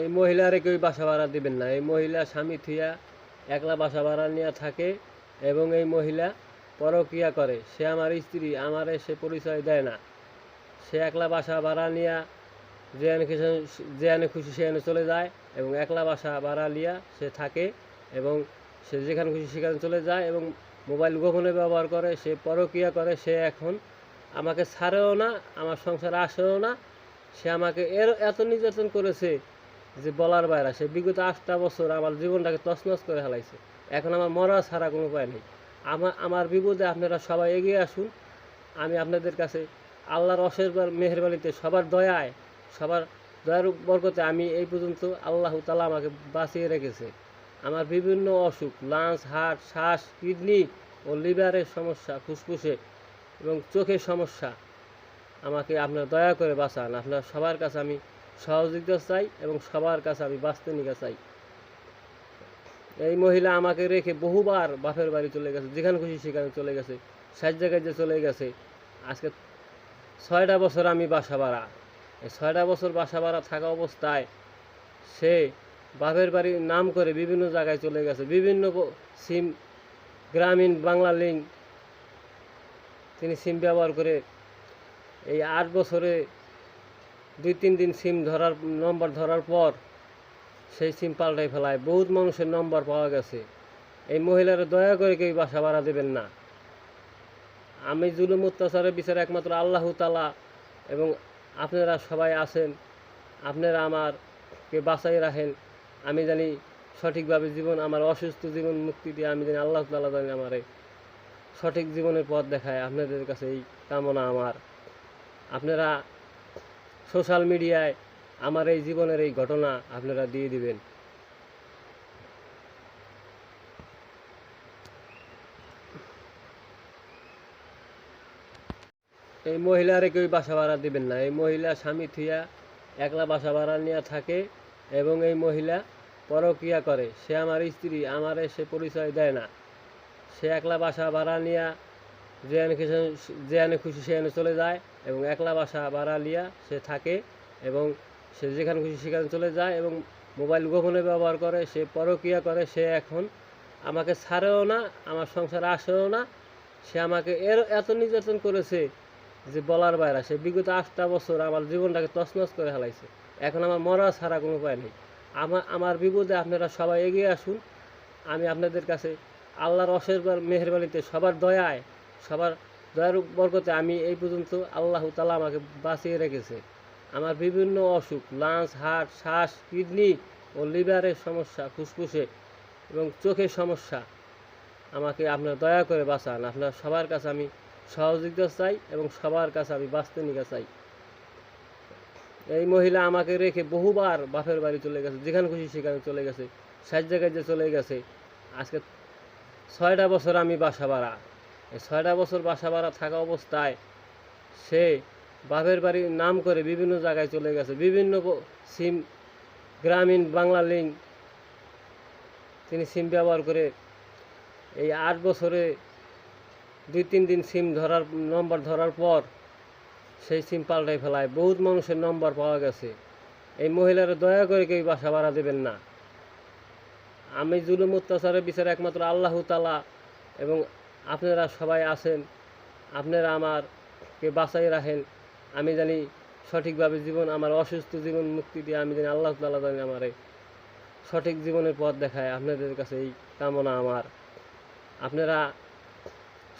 এই মহিলারে কেউ বাসা ভাড়া দিবেন না। এই মহিলা স্বামী থুয়া একলা বাসা ভাড়া নিয়ে থাকে এবং এই মহিলা পরকিয়া করে। সে আমার স্ত্রী, আমারে সে পরিচয় দেয় না। সে একলা বাসা ভাড়া নিয়ে কিছু যেখানে খুশি সেখানে চলে যায় এবং একলা বাসা ভাড়া নিয়ে সে থাকে এবং সে যেখানে খুশি সেখানে চলে যায় এবং মোবাইল গোপনে ব্যবহার করে, সে পরকিয়া করে। সে এখন আমাকে ছাড়েও না, আমার সংসারে আসেও না। সে আমাকে এর এত নির্যাতন করেছে যে বলার বাইরে, সে বিগত আটটা বছর আমার জীবনটাকে তছনছ করে ফেলাইছে। এখন আমার মরা ছাড়া কোনো উপায় নেই। আমার আমার বিপদে আপনারা সবাই এগিয়ে আসুন। আমি আপনাদের কাছে আল্লাহর অশেষ মেহরবানিতে সবার দয়ায়, সবার দয়ার বরকতে আমি এই পর্যন্ত আল্লাহ তালা আমাকে বাঁচিয়ে রেখেছে। আমার বিভিন্ন অসুখ, লাঞ্চ হার্ট শ্বাস, কিডনি ও লিভারের সমস্যা, ফুসফুসে এবং চোখের সমস্যা। আমাকে আপনারা দয়া করে বাঁচান। আপনার সবার কাছে আমি সহযোগিতা চাই এবং সবার কাছে আমি বাঁচতে নিকা চাই। এই মহিলা আমাকে রেখে বহুবার বাপের বাড়ি চলে গেছে, যেখানে খুশি সেখানে চলে গেছে, সাত জায়গায় যে চলে গেছে। আজকে ছয়টা বছর আমি বাসা ভাড়া। এই ছয়টা বছর বাসা ভাড়া থাকা অবস্থায় সে বাপের বাড়ির নাম করে বিভিন্ন জায়গায় চলে গেছে। বিভিন্ন সিম, গ্রামীণ, বাংলা লিঙ্ক তিনি সিম ব্যবহার করে এই আট বছরে দুই, তিন দিন সিম ধরার নম্বর ধরার পর সেই সিম পাল্টাই ফেলায়। বহুত মানুষের নম্বর পাওয়া গেছে। এই মহিলারা দয়া করে কেউ বাসা ভাড়া দেবেন না। আমি জুলুম অত্যাচারের বিচারে একমাত্র আল্লাহ তালা এবং আপনারা সবাই আছেন, আপনারা আমারকে বাঁচাই রাখেন। আমি জানি সঠিকভাবে জীবন, আমার অসুস্থ জীবন মুক্তি দিয়ে আমি জানি আল্লাহ তালা জানি আমারে সঠিক জীবনের পথ দেখায়। আপনাদের কাছে এই কামনা আমার। আপনারা সোশ্যাল মিডিয়ায় আমার এই জীবনের এই ঘটনা আপনারা দিয়ে দিবেন। এই মহিলারে কেউ বাসা ভাড়া দিবেন না। এই মহিলা স্বামী থুয়া একলা বাসা ভাড়া নিয়ে থাকে এবং এই মহিলা পরকিয়া করে। সে আমার স্ত্রী, আমারে সে পরিচয় দেয় না। সে একলা বাসা ভাড়া নিয়ে যেখানে কিছু যেখানে খুশি সেখানে চলে যায় এবং একলা বাসা ভাড়া লিয়া সে থাকে এবং সে যেখানে খুশি সেখানে চলে যায় এবং মোবাইল গোপনে ব্যবহার করে, সে পরকিয়া করে, সে এখন আমাকে ছাড়েও না, আমার সংসারে আসেও না। সে আমাকে এর এত নির্যাতন করেছে যে বলার বাইরে, সে বিগত আটটা বছর আমার জীবনটাকে তছনছ করে ফেলাইছে। এখন আমার মরা ছাড়া কোনো উপায় নেই। আমার আমার বিপদে আপনারা সবাই এগিয়ে আসুন। আমি আপনাদের কাছে আল্লাহর অশেষ মেহরবানিতে সবার দয়ায় সবার দয়ার বরকতে আমি এই পর্যন্ত আল্লাহ তালা আমাকে বাঁচিয়ে রেখেছে। আমার বিভিন্ন অসুখ, লাঞ্চ, হার্ট, শ্বাস, কিডনি ও লিভারের সমস্যা, ফুসফুসে এবং চোখের সমস্যা। আমাকে আপনার দয়া করে বাঁচান। আপনার সবার কাছে আমি সহযোগিতা চাই এবং সবার কাছে আমি বাঁচতে নিকা চাই। এই মহিলা আমাকে রেখে বহুবার বাপের বাড়ি চলে গেছে, যেখানে খুশি সেখানে চলে গেছে সাত জায়গায় যে চলে গেছে। আজকে ছয়টা বছর আমি বাসা ভাড়া। ছয়টা বছর বাসা ভাড়া থাকা অবস্থায় সে বাপের বাড়ির নাম করে বিভিন্ন জায়গায় চলে গেছে। বিভিন্ন সিম গ্রামীণ বাংলা লিঙ্ক তিনি সিম ব্যবহার করে এই আট বছরে দুই তিন দিন সিম ধরার, নম্বর ধরার পর সেই সিম পাল্টাই ফেলায়। বহুত মানুষের নম্বর পাওয়া গেছে। এই মহিলারা দয়া করে কেউ বাসা ভাড়া দেবেন না। আমি জুলুম অত্যাচারের বিচার একমাত্র আল্লাহ তালা এবং আপনারা সবাই আছেন, আপনারা আমারকে বাঁচাই রাখেন। আমি জানি সঠিকভাবে জীবন, আমার অসুস্থ জীবন মুক্তি দিয়ে আমি জানি আল্লাহ তাল্লাহ জানি আমারে সঠিক জীবনের পথ দেখায়। আপনাদের কাছে এই কামনা আমার। আপনারা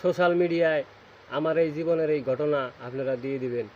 সোশ্যাল মিডিয়ায় আমার এই জীবনের এই ঘটনা আপনারা দিয়ে দিবেন।